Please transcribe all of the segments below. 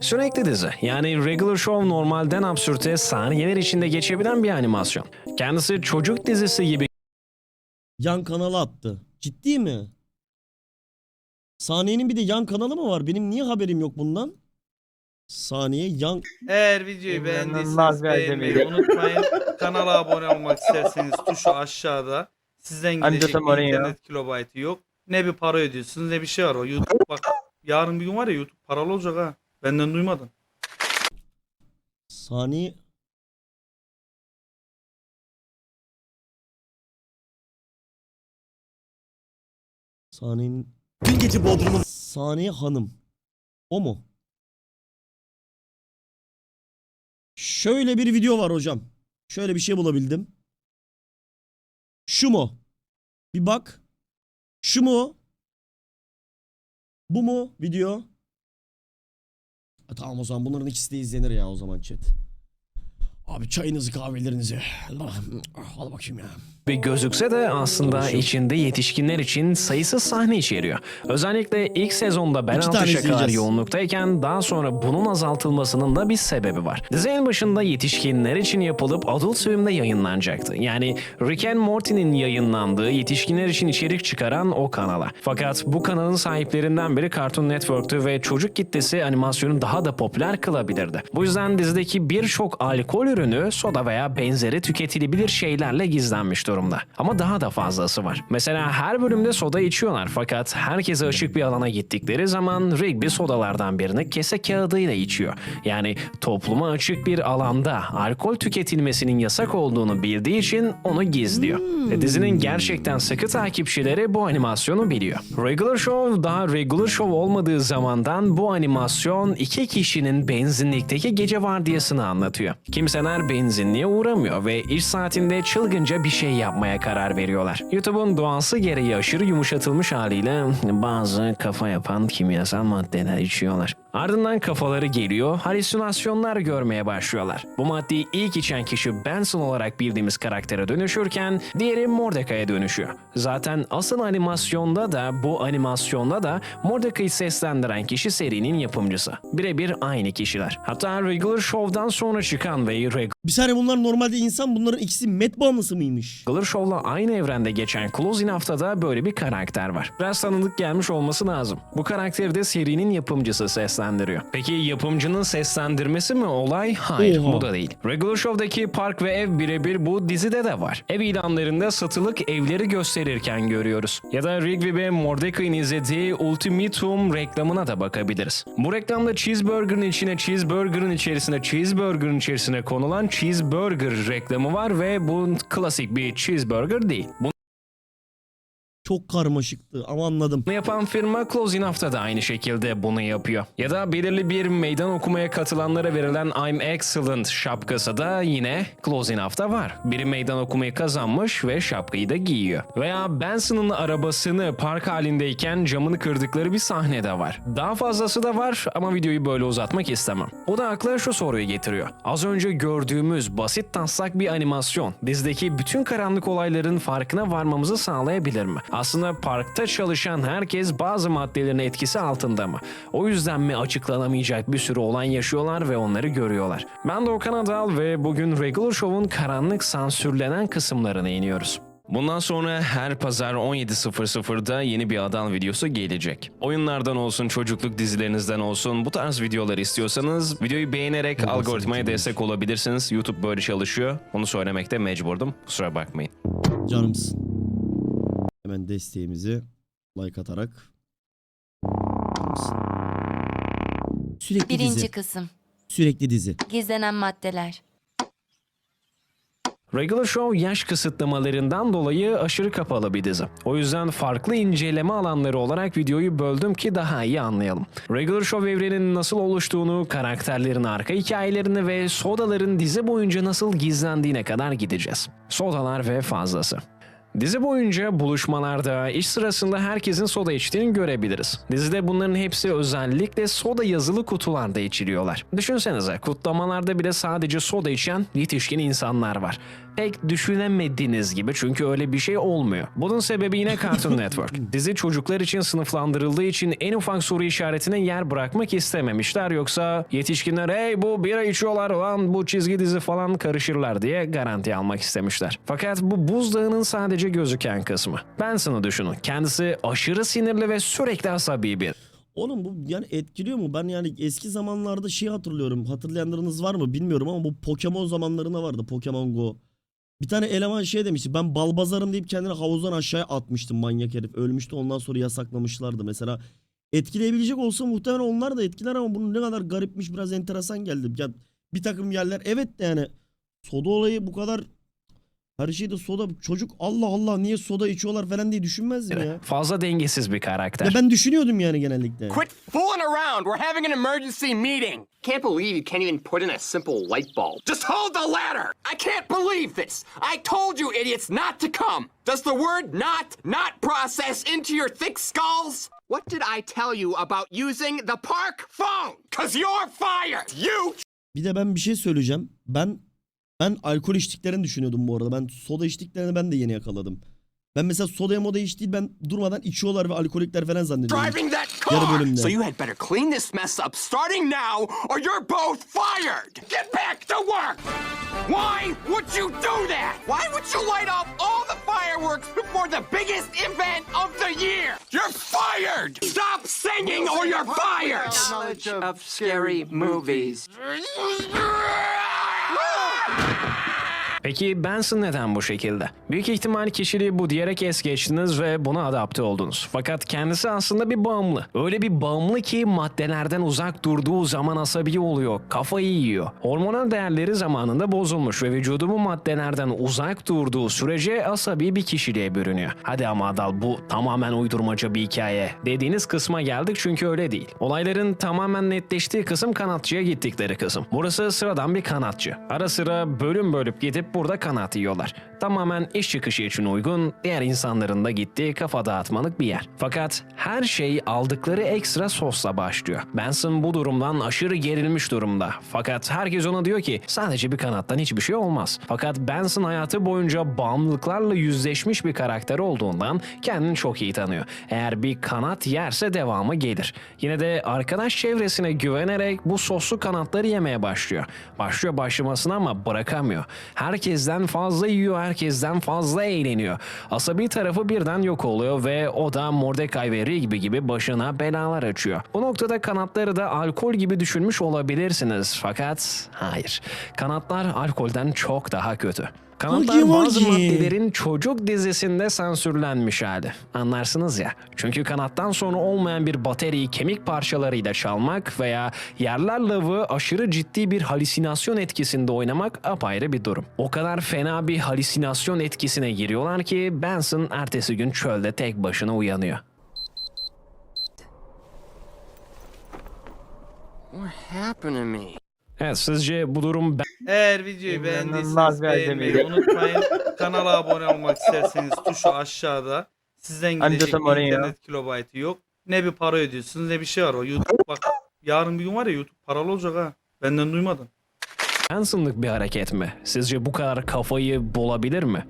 Sürekli dizi yani regular show normalden absürte saniyeler içinde geçebilen bir animasyon. Kendisi çocuk dizisi gibi Yan kanala attı. Ciddi mi? Saniyenin bir de yan kanalı mı var? Benim niye haberim yok bundan? Saniye yan... Eğer videoyu beğendiyseniz bir beğenmeyi unutmayın. Kanala abone olmak isterseniz tuşu aşağıda. Sizden gidecek oraya. internet kilobaytı yok. Ne bir para ödüyorsunuz ne bir şey var o YouTube bak yarın bir gün var ya YouTube paralı olacak ha. Benden duymadın. Saniye... Saniyenin... Dün gece Bodrum'un... Saniye Hanım. O mu? Şöyle bir video var hocam. Şöyle bir şey bulabildim. Şu mu? Bir bak. Şu mu? Bu mu video? Tamam o zaman bunların ikisi de izlenir ya o zaman chat. Abi çayınızı kahvelerinizi. Al bakayım ya. bir gözükse de aslında içinde yetişkinler için sayısız sahne içeriyor. Özellikle ilk sezonda İki şakalar izleyeceğiz. yoğunluktayken daha sonra bunun azaltılmasının da bir sebebi var. Dizi en başında yetişkinler için yapılıp Adult Swim'de yayınlanacaktı. Yani Rick and Morty'nin yayınlandığı yetişkinler için içerik çıkaran o kanala. Fakat bu kanalın sahiplerinden biri Cartoon Network'tü ve çocuk kitlesi animasyonu daha da popüler kılabilirdi. Bu yüzden dizideki birçok alkol ürünü, soda veya benzeri tüketilebilir şeylerle gizlenmiş durumda. Ama daha da fazlası var. Mesela her bölümde soda içiyorlar fakat herkese açık bir alana gittikleri zaman Rigby sodalardan birini kese kağıdıyla içiyor. Yani topluma açık bir alanda alkol tüketilmesinin yasak olduğunu bildiği için onu gizliyor. Ve dizinin gerçekten sıkı takipçileri bu animasyonu biliyor. Regular Show daha Regular Show olmadığı zamandan bu animasyon iki kişinin benzinlikteki gece vardiyasını anlatıyor. Kimseler benzinliğe uğramıyor ve iş saatinde çılgınca bir şey yapmaya karar veriyorlar. YouTube'un doğası gereği aşırı yumuşatılmış haliyle bazı kafa yapan kimyasal maddeler içiyorlar. Ardından kafaları geliyor, halüsinasyonlar görmeye başlıyorlar. Bu maddeyi ilk içen kişi Benson olarak bildiğimiz karaktere dönüşürken diğeri Mordecai'ye dönüşüyor. Zaten asıl animasyonda da bu animasyonda da Mordecai'yi seslendiren kişi serinin yapımcısı. Birebir aynı kişiler. Hatta Regular Show'dan sonra çıkan ve Bir saniye bunlar normalde insan bunların ikisi met bağımlısı mıymış? Regular Show'la aynı evrende geçen Close Enough'ta da böyle bir karakter var. Biraz tanıdık gelmiş olması lazım. Bu karakteri de serinin yapımcısı seslendiriyor. Peki yapımcının seslendirmesi mi olay? Hayır Oha. bu da değil. Regular Show'daki park ve ev birebir bu dizide de var. Ev ilanlarında satılık evleri gösterirken görüyoruz. Ya da Rigby ve Mordecai'nin izlediği Ultimatum reklamına da bakabiliriz. Bu reklamda cheeseburger'ın içine cheeseburger'ın içerisine cheeseburger'ın içerisine konulan cheeseburger reklamı var ve bu klasik bir cheeseburger değil. Çok karmaşıktı ama anladım. Bunu yapan firma Close Enough'ta da aynı şekilde bunu yapıyor. Ya da belirli bir meydan okumaya katılanlara verilen I'm Excellent şapkası da yine Close Enough'ta var. Biri meydan okumayı kazanmış ve şapkayı da giyiyor. Veya Benson'ın arabasını park halindeyken camını kırdıkları bir sahne de var. Daha fazlası da var ama videoyu böyle uzatmak istemem. O da akla şu soruyu getiriyor. Az önce gördüğümüz basit taslak bir animasyon dizideki bütün karanlık olayların farkına varmamızı sağlayabilir mi? Aslında parkta çalışan herkes bazı maddelerin etkisi altında mı? O yüzden mi açıklanamayacak bir sürü olay yaşıyorlar ve onları görüyorlar? Ben Doğukan Adal ve bugün Regular Show'un karanlık sansürlenen kısımlarına iniyoruz. Bundan sonra her pazar 17.00'da yeni bir Adal videosu gelecek. Oyunlardan olsun, çocukluk dizilerinizden olsun bu tarz videolar istiyorsanız videoyu beğenerek Çok algoritmaya destek olabilirsiniz. YouTube böyle çalışıyor. Onu söylemekte mecburdum. Kusura bakmayın. Canımsın. Hemen desteğimizi like atarak. Sürekli Birinci dizi. kısım. Sürekli dizi. Gizlenen maddeler. Regular Show yaş kısıtlamalarından dolayı aşırı kapalı bir dizi. O yüzden farklı inceleme alanları olarak videoyu böldüm ki daha iyi anlayalım. Regular Show evreninin nasıl oluştuğunu, karakterlerin arka hikayelerini ve sodaların dizi boyunca nasıl gizlendiğine kadar gideceğiz. Sodalar ve fazlası. Dizi boyunca buluşmalarda, iş sırasında herkesin soda içtiğini görebiliriz. Dizide bunların hepsi özellikle soda yazılı kutularda içiliyorlar. Düşünsenize kutlamalarda bile sadece soda içen yetişkin insanlar var. Pek düşünemediğiniz gibi çünkü öyle bir şey olmuyor. Bunun sebebi yine Cartoon Network. Dizi çocuklar için sınıflandırıldığı için en ufak soru işaretine yer bırakmak istememişler. Yoksa yetişkinler hey bu bira içiyorlar lan bu çizgi dizi falan karışırlar diye garanti almak istemişler. Fakat bu buzdağının sadece gözüken kısmı. Benson'ı düşünün. Kendisi aşırı sinirli ve sürekli asabi bir. Oğlum bu yani etkiliyor mu? Ben yani eski zamanlarda şey hatırlıyorum. Hatırlayanlarınız var mı bilmiyorum ama bu Pokemon zamanlarında vardı. Pokemon Go. Bir tane eleman şey demişti. Ben balbazarım deyip kendini havuzdan aşağıya atmıştım manyak herif. Ölmüştü ondan sonra yasaklamışlardı. Mesela etkileyebilecek olsa muhtemelen onlar da etkiler ama bunun ne kadar garipmiş biraz enteresan geldi. Ya bir takım yerler evet de yani soda olayı bu kadar her şeyde soda çocuk Allah Allah niye soda içiyorlar falan diye düşünmezdim ya. Fazla dengesiz bir karakter. Ya ben düşünüyordum yani genellikle. Quit fooling around. We're having an emergency meeting. Can't believe you can't even put in a simple light bulb. Just hold the ladder. I can't believe this. I told you idiots not to come. Does the word not not process into your thick skulls? What did I tell you about using the park phone? Cause you're fired. You Bir de ben bir şey söyleyeceğim. Ben ben alkol içtiklerini düşünüyordum bu arada. Ben soda içtiklerini ben de yeni yakaladım. Ben mesela sodaya moda iç değil ben durmadan içiyorlar ve alkolikler falan zannediyorum. Yarı bölümde. So you had better clean this mess up starting now. or you're both fired. Get back to work. Why would you do that? Why would you light off all the fireworks before the biggest event of the year? You're fired. Stop singing or you're fired. Knowledge of scary movies. Ah! Peki Benson neden bu şekilde? Büyük ihtimal kişiliği bu diyerek es geçtiniz ve buna adapte oldunuz. Fakat kendisi aslında bir bağımlı. Öyle bir bağımlı ki maddelerden uzak durduğu zaman asabi oluyor, kafayı yiyor. Hormonal değerleri zamanında bozulmuş ve vücudu bu maddelerden uzak durduğu sürece asabi bir kişiliğe bürünüyor. Hadi ama Adal bu tamamen uydurmaca bir hikaye. Dediğiniz kısma geldik çünkü öyle değil. Olayların tamamen netleştiği kısım kanatçıya gittikleri kısım. Burası sıradan bir kanatçı. Ara sıra bölüm bölüp gidip burada kanat yiyorlar. Tamamen iş çıkışı için uygun, diğer insanların da gittiği kafa dağıtmalık bir yer. Fakat her şey aldıkları ekstra sosla başlıyor. Benson bu durumdan aşırı gerilmiş durumda. Fakat herkes ona diyor ki sadece bir kanattan hiçbir şey olmaz. Fakat Benson hayatı boyunca bağımlılıklarla yüzleşmiş bir karakter olduğundan kendini çok iyi tanıyor. Eğer bir kanat yerse devamı gelir. Yine de arkadaş çevresine güvenerek bu soslu kanatları yemeye başlıyor. Başlıyor başlamasına ama bırakamıyor. Herkesten fazla yiyor, herkesten fazla eğleniyor. Asabi tarafı birden yok oluyor ve o da Mordecai ve Rigby gibi başına belalar açıyor. Bu noktada kanatları da alkol gibi düşünmüş olabilirsiniz. Fakat hayır. Kanatlar alkolden çok daha kötü. Kanatlar Hagi bazı maddelerin çocuk dizisinde sansürlenmiş hali. Anlarsınız ya. Çünkü kanattan sonra olmayan bir bateriyi kemik parçalarıyla çalmak veya yerler lavı aşırı ciddi bir halüsinasyon etkisinde oynamak apayrı bir durum. O kadar fena bir halüsinasyon etkisine giriyorlar ki Benson ertesi gün çölde tek başına uyanıyor. What happened to me? Evet sizce bu durum Eğer videoyu beğendiyseniz beğenmeyi unutmayın. Kanala abone olmak isterseniz tuşu aşağıda. Sizden gidecek internet kilobaytı yok. Ne bir para ödüyorsunuz ne bir şey var o YouTube bak. Yarın bir gün var ya YouTube paralı olacak ha. Benden duymadın. Benson'lık bir hareket mi? Sizce bu kadar kafayı bulabilir mi?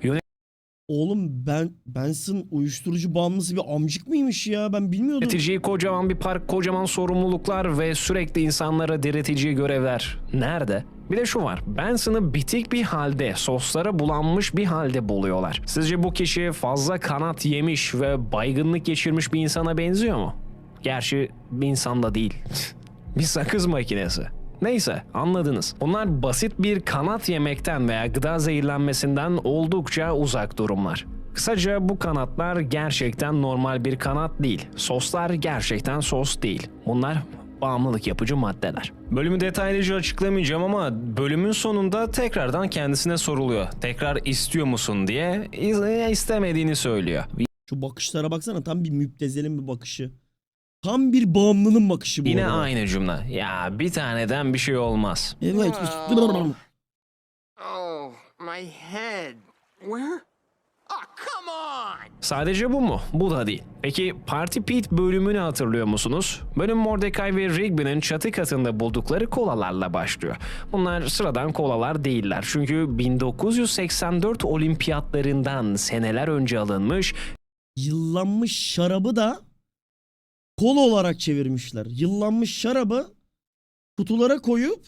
Oğlum ben Benson uyuşturucu bağımlısı bir amcık mıymış ya? Ben bilmiyordum. Yöneticiyi kocaman bir park, kocaman sorumluluklar ve sürekli insanlara diretici görevler. Nerede? Bir de şu var. Benson'ı bitik bir halde, soslara bulanmış bir halde buluyorlar. Sizce bu kişi fazla kanat yemiş ve baygınlık geçirmiş bir insana benziyor mu? Gerçi bir insan da değil. bir sakız makinesi. Neyse anladınız. Bunlar basit bir kanat yemekten veya gıda zehirlenmesinden oldukça uzak durumlar. Kısaca bu kanatlar gerçekten normal bir kanat değil. Soslar gerçekten sos değil. Bunlar bağımlılık yapıcı maddeler. Bölümü detaylıca açıklamayacağım ama bölümün sonunda tekrardan kendisine soruluyor. Tekrar istiyor musun diye İz- istemediğini söylüyor. Şu bakışlara baksana tam bir müptezelin bir bakışı. Tam bir bağımlının bakışı bu Yine arada. aynı cümle. Ya bir taneden bir şey olmaz. Evet. Oh, my head. Where! Sadece bu mu? Bu da değil. Peki Party Pete bölümünü hatırlıyor musunuz? Bölüm Mordecai ve Rigby'nin çatı katında buldukları kolalarla başlıyor. Bunlar sıradan kolalar değiller. Çünkü 1984 olimpiyatlarından seneler önce alınmış Yıllanmış şarabı da kola olarak çevirmişler. Yıllanmış şarabı kutulara koyup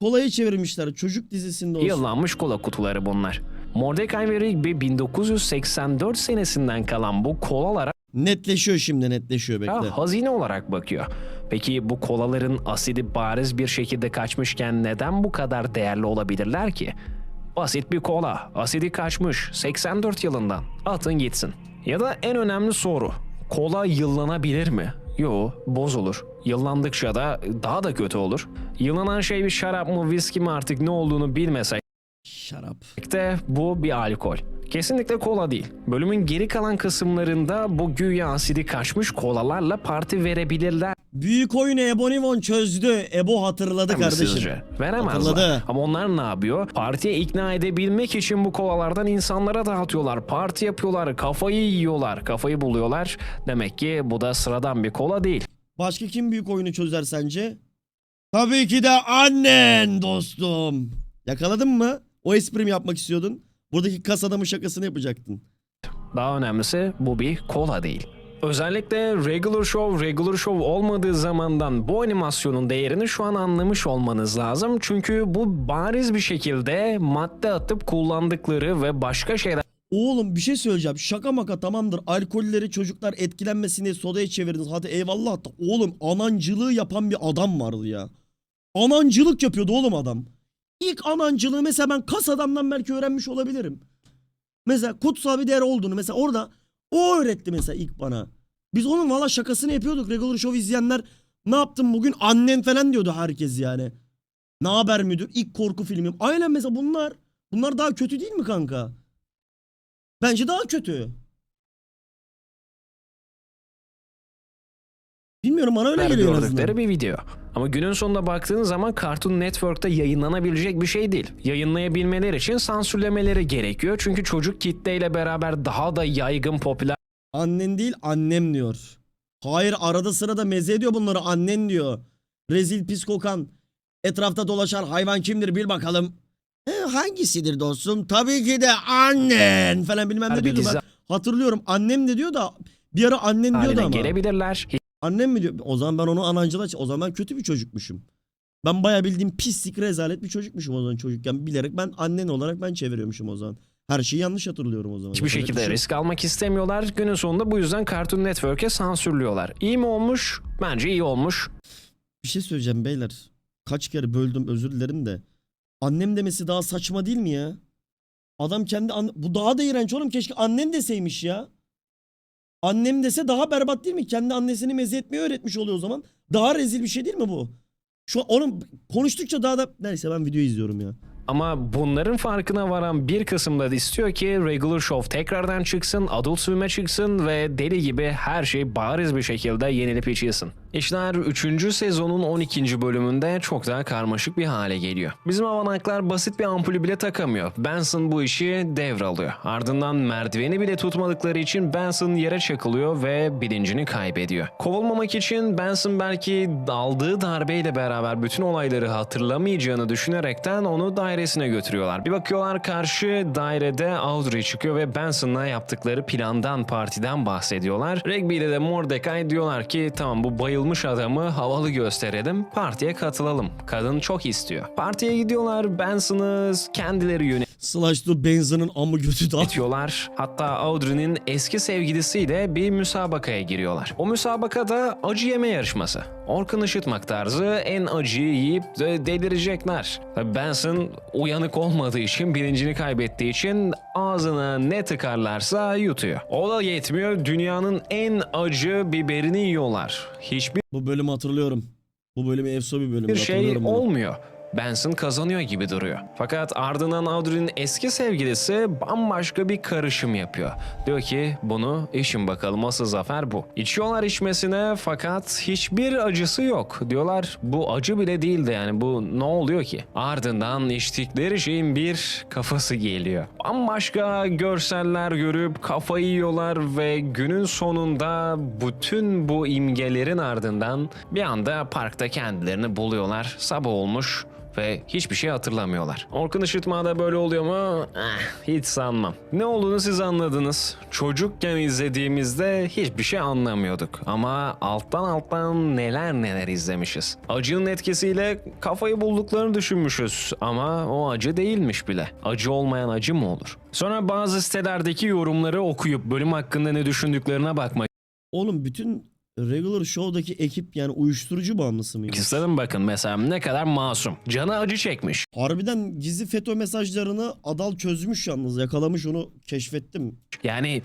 kolaya çevirmişler. Çocuk dizisinde olsun. Yıllanmış kola kutuları bunlar. Mordecai ve Rigby 1984 senesinden kalan bu kolalara Netleşiyor şimdi netleşiyor bekle. hazine olarak bakıyor. Peki bu kolaların asidi bariz bir şekilde kaçmışken neden bu kadar değerli olabilirler ki? Basit bir kola, asidi kaçmış 84 yılından. Atın gitsin. Ya da en önemli soru. Kola yıllanabilir mi? Yo, bozulur. Yıllandıkça da daha da kötü olur. Yıllanan şey bir şarap mı, viski mi artık ne olduğunu bilmesek Şarap. de bu bir alkol. Kesinlikle kola değil. Bölümün geri kalan kısımlarında bu güya asidi kaçmış kolalarla parti verebilirler Büyük oyunu Ebonivon çözdü. Ebo hatırladı mi kardeşim. sizce? Veremezler. Hatırladı. Ama onlar ne yapıyor? Partiye ikna edebilmek için bu kolalardan insanlara dağıtıyorlar. Parti yapıyorlar. Kafayı yiyorlar. Kafayı buluyorlar. Demek ki bu da sıradan bir kola değil. Başka kim büyük oyunu çözer sence? Tabii ki de annen dostum. Yakaladın mı? O esprim yapmak istiyordun. Buradaki kas adamı şakasını yapacaktın. Daha önemlisi bu bir kola değil. Özellikle regular show regular show olmadığı zamandan bu animasyonun değerini şu an anlamış olmanız lazım. Çünkü bu bariz bir şekilde madde atıp kullandıkları ve başka şeyler Oğlum bir şey söyleyeceğim. Şaka maka tamamdır. Alkolleri çocuklar etkilenmesin diye sodaya çevirdiniz. Hadi eyvallah da oğlum anancılığı yapan bir adam vardı ya. Anancılık yapıyordu oğlum adam. İlk anancılığı mesela ben kas adamdan belki öğrenmiş olabilirim. Mesela kutsal bir değer olduğunu mesela orada o öğretti mesela ilk bana. Biz onun valla şakasını yapıyorduk. Regular Show izleyenler ne yaptın bugün annen falan diyordu herkes yani. Ne haber müdür? İlk korku filmim. Aynen mesela bunlar. Bunlar daha kötü değil mi kanka? Bence daha kötü. Bilmiyorum bana öyle geliyor en azından. gördükleri bir video. Ama günün sonunda baktığın zaman Cartoon Network'ta yayınlanabilecek bir şey değil. Yayınlayabilmeleri için sansürlemeleri gerekiyor. Çünkü çocuk kitleyle beraber daha da yaygın popüler Annen değil annem diyor. Hayır arada sırada meze ediyor bunları annen diyor. Rezil pis kokan. Etrafta dolaşan hayvan kimdir bil bakalım. "E, hangisidir dostum? Tabii ki de annen falan bilmem ne bir diyordu. dizi Ben hatırlıyorum annem de diyor da bir ara annen diyordu haline ama. gelebilirler. Annem mi diyor? O zaman ben onu anancıla... O zaman ben kötü bir çocukmuşum. Ben bayağı bildiğim pislik rezalet bir çocukmuşum o zaman çocukken. Bilerek ben annen olarak ben çeviriyormuşum o zaman. Her şeyi yanlış hatırlıyorum o zaman. Hiçbir Yapacak bir şekilde şey yok. risk almak istemiyorlar. Günün sonunda bu yüzden Cartoon Network'e sansürlüyorlar. İyi mi olmuş? Bence iyi olmuş. Bir şey söyleyeceğim beyler. Kaç kere böldüm özür dilerim de. Annem demesi daha saçma değil mi ya? Adam kendi anne... Bu daha da iğrenç oğlum. Keşke annen deseymiş ya. Annem dese daha berbat değil mi? Kendi annesini meze etmeyi öğretmiş oluyor o zaman. Daha rezil bir şey değil mi bu? Şu an oğlum konuştukça daha da... Neyse ben video izliyorum ya. Ama bunların farkına varan bir kısım da istiyor ki Regular Show tekrardan çıksın, Adult Swim'e çıksın ve deli gibi her şey bariz bir şekilde yenilip içilsin. İşler 3. sezonun 12. bölümünde çok daha karmaşık bir hale geliyor. Bizim avanaklar basit bir ampulü bile takamıyor. Benson bu işi devralıyor. Ardından merdiveni bile tutmadıkları için Benson yere çakılıyor ve bilincini kaybediyor. Kovulmamak için Benson belki aldığı darbeyle beraber bütün olayları hatırlamayacağını düşünerekten onu dairesine götürüyorlar. Bir bakıyorlar karşı dairede Audrey çıkıyor ve Benson'la yaptıkları plandan, partiden bahsediyorlar. Rigby ile de Mordecai diyorlar ki tamam bu bayılmış adamı havalı gösterelim, partiye katılalım. Kadın çok istiyor. Partiye gidiyorlar, Benson'ı kendileri Slash to Benzin'in amı götü daha. yönetiyorlar. Hatta Audrey'nin eski sevgilisiyle bir müsabakaya giriyorlar. O müsabakada acı yeme yarışması. Orkun Işıtmak tarzı en acıyı yiyip de delirecekler. Tabii Benson uyanık olmadığı için, bilincini kaybettiği için ağzına ne tıkarlarsa yutuyor. O da yetmiyor, dünyanın en acı biberini yiyorlar. Hiçbir Bu bölümü hatırlıyorum. Bu bölümü efso bir bölüm. bir şey hatırlıyorum bunu. olmuyor. Benson kazanıyor gibi duruyor. Fakat ardından Audrey'nin eski sevgilisi bambaşka bir karışım yapıyor. Diyor ki bunu işin bakalım asıl zafer bu. İçiyorlar içmesine fakat hiçbir acısı yok. Diyorlar bu acı bile değildi yani bu ne oluyor ki? Ardından içtikleri şeyin bir kafası geliyor. Bambaşka görseller görüp kafayı yiyorlar ve günün sonunda bütün bu imgelerin ardından bir anda parkta kendilerini buluyorlar. Sabah olmuş ve hiçbir şey hatırlamıyorlar. Orkun Işıtma'da böyle oluyor mu? Eh, hiç sanmam. Ne olduğunu siz anladınız. Çocukken izlediğimizde hiçbir şey anlamıyorduk. Ama alttan alttan neler neler izlemişiz. Acının etkisiyle kafayı bulduklarını düşünmüşüz. Ama o acı değilmiş bile. Acı olmayan acı mı olur? Sonra bazı sitelerdeki yorumları okuyup bölüm hakkında ne düşündüklerine bakmak Oğlum bütün regular show'daki ekip yani uyuşturucu bağımlısı mıymış? istedim. Bakın mesela ne kadar masum. Canı acı çekmiş. Harbiden gizli FETÖ mesajlarını Adal çözmüş yalnız. Yakalamış onu keşfettim. Yani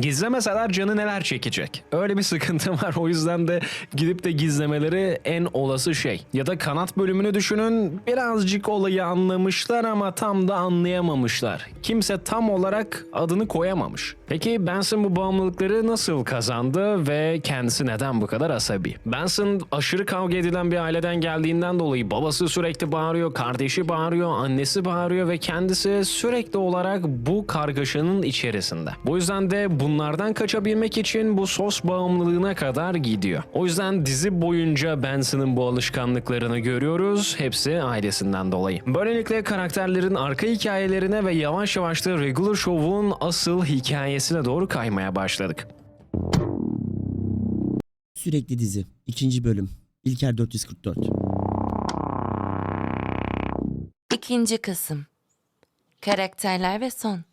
gizlemeseler canı neler çekecek? Öyle bir sıkıntı var. O yüzden de gidip de gizlemeleri en olası şey. Ya da kanat bölümünü düşünün. Birazcık olayı anlamışlar ama tam da anlayamamışlar. Kimse tam olarak adını koyamamış. Peki Benson bu bağımlılıkları nasıl kazandı ve kendisi neden bu kadar asabi? Benson aşırı kavga edilen bir aileden geldiğinden dolayı babası sürekli bağırıyor, kardeşi bağırıyor, annesi bağırıyor ve kendisi sürekli olarak bu kargaşanın içerisinde. Bu yüzden de bunlardan kaçabilmek için bu sos bağımlılığına kadar gidiyor. O yüzden dizi boyunca Benson'ın bu alışkanlıklarını görüyoruz. Hepsi ailesinden dolayı. Böylelikle karakterlerin arka hikayelerine ve yavaş yavaş da Regular Show'un asıl hikayesine doğru kaymaya başladık. Sürekli dizi. İkinci bölüm. İlker 444. İkinci kısım. Karakterler ve son.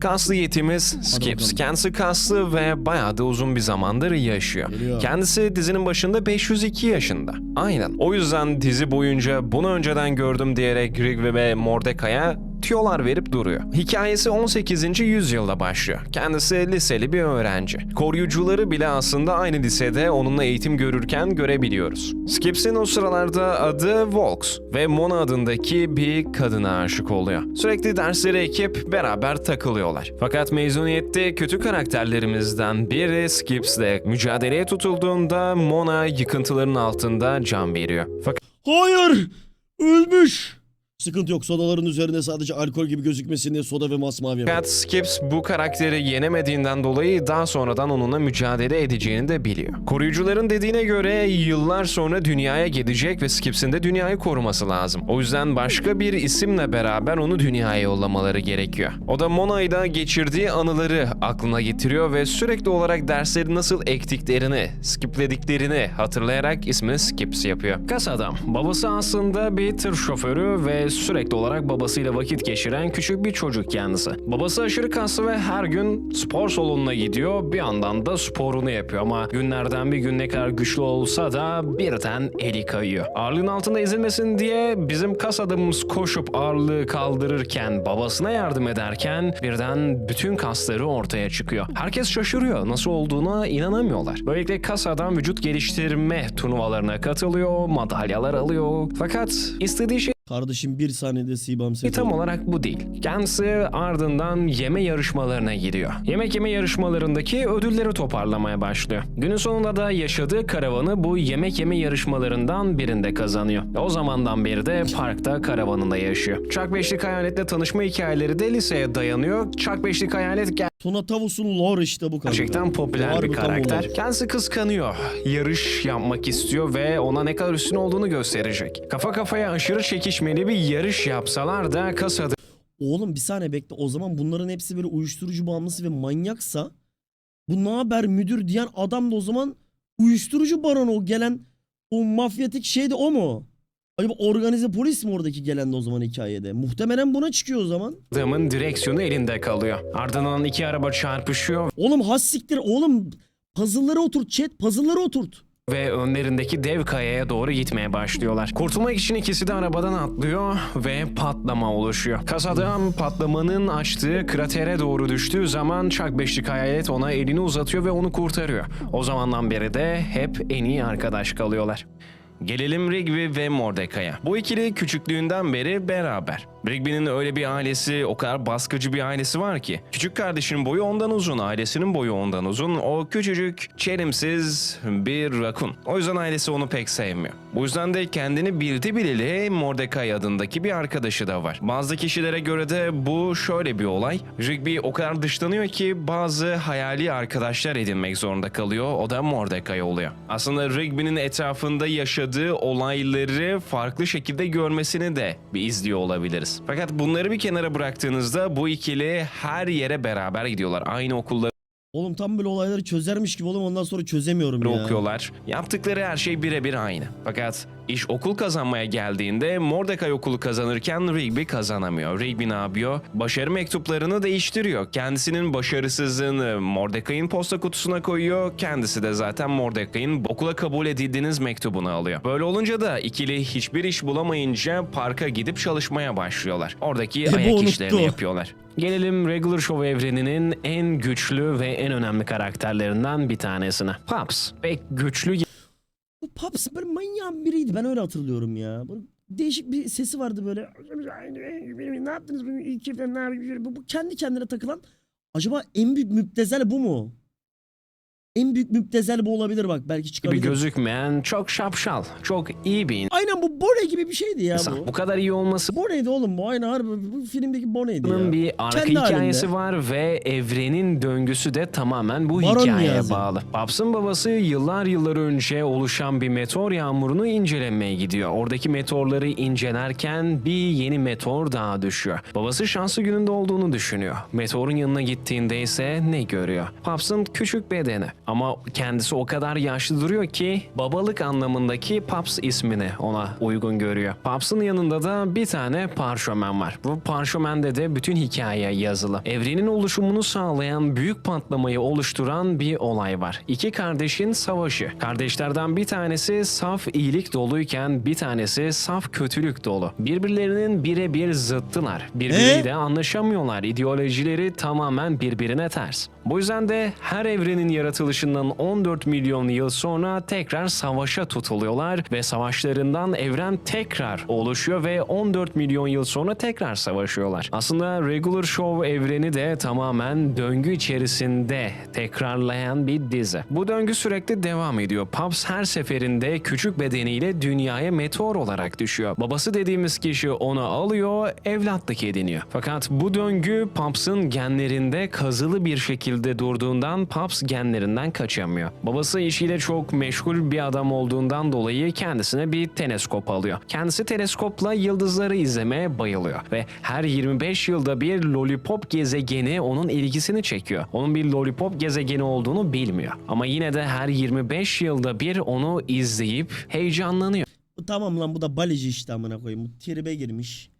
Kaslı yetimiz Skips. Kendisi kaslı ve bayağı da uzun bir zamandır yaşıyor. Geliyor. Kendisi dizinin başında 502 yaşında. Aynen. O yüzden dizi boyunca bunu önceden gördüm diyerek Rigby ve Mordecai'ye tüyolar verip duruyor. Hikayesi 18. yüzyılda başlıyor. Kendisi liseli bir öğrenci. Koruyucuları bile aslında aynı lisede onunla eğitim görürken görebiliyoruz. Skips'in o sıralarda adı Volks ve Mona adındaki bir kadına aşık oluyor. Sürekli dersleri ekip beraber takılıyorlar. Fakat mezuniyette kötü karakterlerimizden biri Skips'le mücadeleye tutulduğunda Mona yıkıntıların altında can veriyor. Fakat Hayır! Ölmüş! Sıkıntı yok. Sodaların üzerine sadece alkol gibi gözükmesin diye soda ve masmavi yapıyor. Fakat Skips bu karakteri yenemediğinden dolayı daha sonradan onunla mücadele edeceğini de biliyor. Koruyucuların dediğine göre yıllar sonra dünyaya gelecek ve Skips'in de dünyayı koruması lazım. O yüzden başka bir isimle beraber onu dünyaya yollamaları gerekiyor. O da Mona'yla geçirdiği anıları aklına getiriyor ve sürekli olarak dersleri nasıl ektiklerini, skiplediklerini hatırlayarak ismini Skips yapıyor. Kas adam. Babası aslında bir tır şoförü ve sürekli olarak babasıyla vakit geçiren küçük bir çocuk kendisi. Babası aşırı kaslı ve her gün spor salonuna gidiyor. Bir yandan da sporunu yapıyor ama günlerden bir gün ne kadar güçlü olsa da birden eli kayıyor. Ağırlığın altında ezilmesin diye bizim kas adamımız koşup ağırlığı kaldırırken babasına yardım ederken birden bütün kasları ortaya çıkıyor. Herkes şaşırıyor. Nasıl olduğuna inanamıyorlar. Böylelikle kas adam vücut geliştirme turnuvalarına katılıyor, madalyalar alıyor. Fakat istediği şey Kardeşim bir saniyede Sibam e, tam olaak bu değil. Kendisi ardından yeme yarışmalarına giriyor. Yemek yeme yarışmalarındaki ödülleri toparlamaya başlıyor. Günün sonunda da yaşadığı karavanı bu yemek yeme yarışmalarından birinde kazanıyor. O zamandan beri de parkta karavanında yaşıyor. Chuck Beşlik Hayalet'le tanışma hikayeleri de liseye dayanıyor. Chuck Beşlik Hayalet Tuna Tavus'un lore işte bu kanka. Gerçekten popüler Harbi bir karakter. lore. Kendisi kıskanıyor. Yarış yapmak istiyor ve ona ne kadar üstün olduğunu gösterecek. Kafa kafaya aşırı çekişmeli bir yarış yapsalar da kasada Oğlum bir saniye bekle. O zaman bunların hepsi böyle uyuşturucu bağımlısı ve manyaksa bu ne haber müdür diyen adam da o zaman uyuşturucu baronu o gelen o mafyatik şey de o mu? Acaba organize polis mi oradaki gelen de o zaman hikayede? Muhtemelen buna çıkıyor o zaman. Adamın direksiyonu elinde kalıyor. Ardından iki araba çarpışıyor Oğlum has siktir. Oğlum puzzle'ları oturt chat. Puzzle'ları oturt. Ve önlerindeki dev kayaya doğru gitmeye başlıyorlar. Kurtulmak için ikisi de arabadan atlıyor ve patlama oluşuyor. Kasadam patlamanın açtığı kratere doğru düştüğü zaman Chuck Beşlik Hayalet ona elini uzatıyor ve onu kurtarıyor. O zamandan beri de hep en iyi arkadaş kalıyorlar. Gelelim Rigby ve Mordecai'ye. Bu ikili küçüklüğünden beri beraber. Rigby'nin öyle bir ailesi, o kadar baskıcı bir ailesi var ki. Küçük kardeşinin boyu ondan uzun, ailesinin boyu ondan uzun. O küçücük, çelimsiz bir rakun. O yüzden ailesi onu pek sevmiyor. Bu yüzden de kendini bildi bileli Mordecai adındaki bir arkadaşı da var. Bazı kişilere göre de bu şöyle bir olay. Rigby o kadar dışlanıyor ki bazı hayali arkadaşlar edinmek zorunda kalıyor. O da Mordecai oluyor. Aslında Rigby'nin etrafında yaşadığı olayları farklı şekilde görmesini de bir izliyor olabiliriz. Fakat bunları bir kenara bıraktığınızda bu ikili her yere beraber gidiyorlar. Aynı okulları Oğlum tam böyle olayları çözermiş gibi oğlum ondan sonra çözemiyorum ya. okuyorlar. Yaptıkları her şey birebir aynı. Fakat iş okul kazanmaya geldiğinde Mordecai okulu kazanırken Rigby kazanamıyor. Rigby ne yapıyor? Başarı mektuplarını değiştiriyor. Kendisinin başarısızlığını Mordecai'nin posta kutusuna koyuyor. Kendisi de zaten Mordecai'nin okula kabul edildiğiniz mektubunu alıyor. Böyle olunca da ikili hiçbir iş bulamayınca parka gidip çalışmaya başlıyorlar. Oradaki bu ayak unuttu. işlerini yapıyorlar. Gelelim Regular Show evreninin en güçlü ve en önemli karakterlerinden bir tanesine. Pops. Pek güçlü Bu Paps böyle manyağın biriydi ben öyle hatırlıyorum ya. Böyle değişik bir sesi vardı böyle. Ne yaptınız? Bu, bu kendi kendine takılan. Acaba en büyük müptezel bu mu? En büyük müptezel bu olabilir bak belki gibi çıkabilir. gözükmeyen çok şapşal, çok iyi bir Aynen bu Bone gibi bir şeydi ya insan. bu. Bu kadar iyi olmasının Bone'ydi oğlum bu aynı harbi bu filmdeki Bone'ydi ya. bir arka Kendi hikayesi halinde. var ve evrenin döngüsü de tamamen bu Baron hikayeye Niyazi. bağlı. Pops'ın babası yıllar yıllar önce oluşan bir meteor yağmurunu incelemeye gidiyor. Oradaki meteorları incelerken bir yeni meteor daha düşüyor. Babası şanslı gününde olduğunu düşünüyor. Meteorun yanına gittiğinde ise ne görüyor? Pops'ın küçük bedeni ama kendisi o kadar yaşlı duruyor ki babalık anlamındaki Pops ismini ona uygun görüyor. Pops'ın yanında da bir tane parşömen var. Bu parşömende de bütün hikaye yazılı. Evrenin oluşumunu sağlayan büyük patlamayı oluşturan bir olay var. İki kardeşin savaşı. Kardeşlerden bir tanesi saf iyilik doluyken bir tanesi saf kötülük dolu. Birbirlerinin birebir zıttılar. Birbiriyle anlaşamıyorlar. İdeolojileri tamamen birbirine ters. Bu yüzden de her evrenin yaratılışından 14 milyon yıl sonra tekrar savaşa tutuluyorlar ve savaşlarından evren tekrar oluşuyor ve 14 milyon yıl sonra tekrar savaşıyorlar. Aslında Regular Show evreni de tamamen döngü içerisinde tekrarlayan bir dizi. Bu döngü sürekli devam ediyor. Pops her seferinde küçük bedeniyle dünyaya meteor olarak düşüyor. Babası dediğimiz kişi onu alıyor, evlatlık ediniyor. Fakat bu döngü Pops'ın genlerinde kazılı bir şekilde durduğundan Pops genlerinden kaçamıyor. Babası işiyle çok meşgul bir adam olduğundan dolayı kendisine bir teleskop alıyor. Kendisi teleskopla yıldızları izlemeye bayılıyor ve her 25 yılda bir lollipop gezegeni onun ilgisini çekiyor. Onun bir lollipop gezegeni olduğunu bilmiyor. Ama yine de her 25 yılda bir onu izleyip heyecanlanıyor. Tamam lan bu da balici işte amına koyayım. Bu tribe girmiş.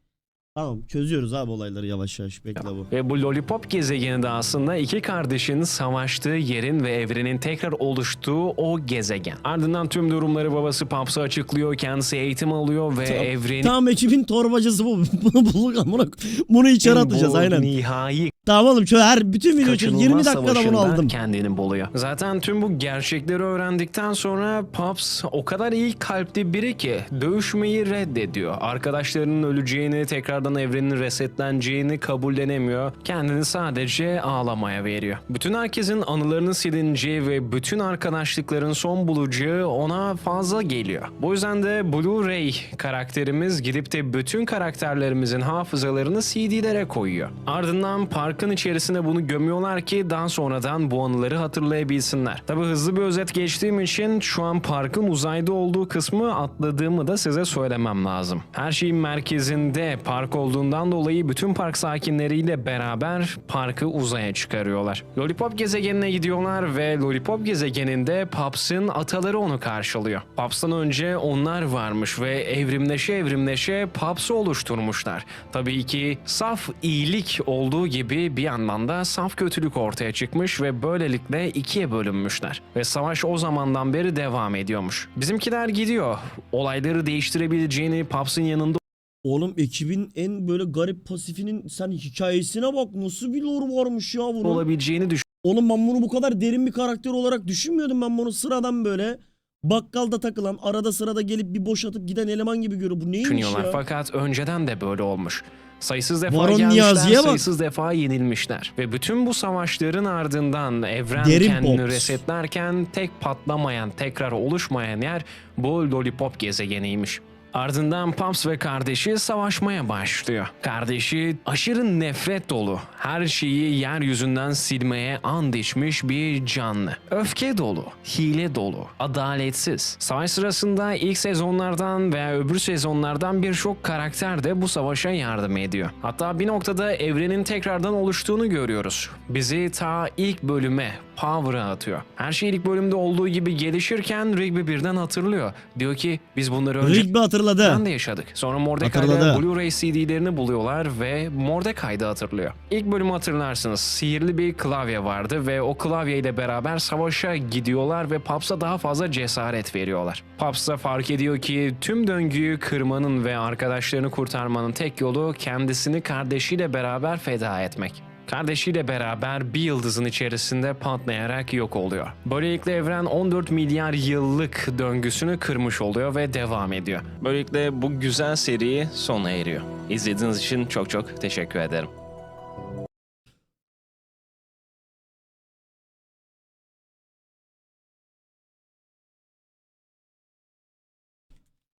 Tamam çözüyoruz abi olayları yavaş yavaş bekle bu. Ve bu lollipop gezegeni de aslında iki kardeşin savaştığı yerin ve evrenin tekrar oluştuğu o gezegen. Ardından tüm durumları babası Pops'a açıklıyor, kendisi eğitim alıyor ve evrenin Tamam ekibin torbacısı bu. Bunu bulduk amına. Bunu içeri atacağız bu aynen. nihai Tamam oğlum şöyle her bütün video. 20 kaçınılmaz dakikada bunu aldım. kendini buluyor. Zaten tüm bu gerçekleri öğrendikten sonra Pops o kadar iyi kalpli biri ki dövüşmeyi reddediyor. Arkadaşlarının öleceğini, tekrardan evrenin resetleneceğini kabullenemiyor. Kendini sadece ağlamaya veriyor. Bütün herkesin anılarını silineceği ve bütün arkadaşlıkların son bulacağı ona fazla geliyor. Bu yüzden de Blu-ray karakterimiz gidip de bütün karakterlerimizin hafızalarını CD'lere koyuyor. Ardından parkın içerisine bunu gömüyorlar ki daha sonradan bu anıları hatırlayabilsinler. Tabi hızlı bir özet geçtiğim için şu an parkın uzayda olduğu kısmı atladığımı da size söylemem lazım. Her şeyin merkezinde park olduğundan dolayı bütün park sakinleriyle beraber parkı uzaya çıkarıyorlar. Lollipop gezegenine gidiyorlar ve Lollipop gezegeninde Pops'ın ataları onu karşılıyor. Pops'tan önce onlar varmış ve evrimleşe evrimleşe Pops'u oluşturmuşlar. Tabii ki saf iyilik olduğu gibi bir yandan da saf kötülük ortaya çıkmış ve böylelikle ikiye bölünmüşler. Ve savaş o zamandan beri devam ediyormuş. Bizimkiler gidiyor. Olayları değiştirebileceğini Pops'ın yanında Oğlum ekibin en böyle garip pasifinin sen hikayesine bak nasıl bir lore varmış ya bunun. olabileceğini Oğlum ben bunu bu kadar derin bir karakter olarak düşünmüyordum ben bunu sıradan böyle bakkalda takılan arada sırada gelip bir boş atıp giden eleman gibi görüyor. Bu neymiş düşünüyorlar. ya? Fakat önceden de böyle olmuş. Sayısız defa Baron gelmişler, Niyazi'ye bak. sayısız defa yenilmişler. Ve bütün bu savaşların ardından evren Derin kendini boks. resetlerken tek patlamayan, tekrar oluşmayan yer bu Lollipop gezegeniymiş. Ardından Paps ve kardeşi savaşmaya başlıyor. Kardeşi aşırı nefret dolu, her şeyi yeryüzünden silmeye and içmiş bir canlı. Öfke dolu, hile dolu, adaletsiz. Savaş sırasında ilk sezonlardan veya öbür sezonlardan birçok karakter de bu savaşa yardım ediyor. Hatta bir noktada evrenin tekrardan oluştuğunu görüyoruz. Bizi ta ilk bölüme, Power'a atıyor. Her şey ilk bölümde olduğu gibi gelişirken Rigby birden hatırlıyor. Diyor ki biz bunları önce... Rigby hatırladı. Ben de yaşadık. Sonra Mordecai'de Hatırladı. Blu-ray CD'lerini buluyorlar ve Mordecai de hatırlıyor. İlk bölümü hatırlarsınız. Sihirli bir klavye vardı ve o klavyeyle beraber savaşa gidiyorlar ve Paps'a daha fazla cesaret veriyorlar. Paps da fark ediyor ki tüm döngüyü kırmanın ve arkadaşlarını kurtarmanın tek yolu kendisini kardeşiyle beraber feda etmek. Kardeşiyle beraber bir yıldızın içerisinde patlayarak yok oluyor. Böylelikle evren 14 milyar yıllık döngüsünü kırmış oluyor ve devam ediyor. Böylelikle bu güzel seri sona eriyor. İzlediğiniz için çok çok teşekkür ederim.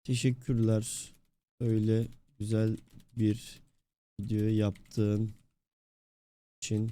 Teşekkürler. Öyle güzel bir video yaptığın için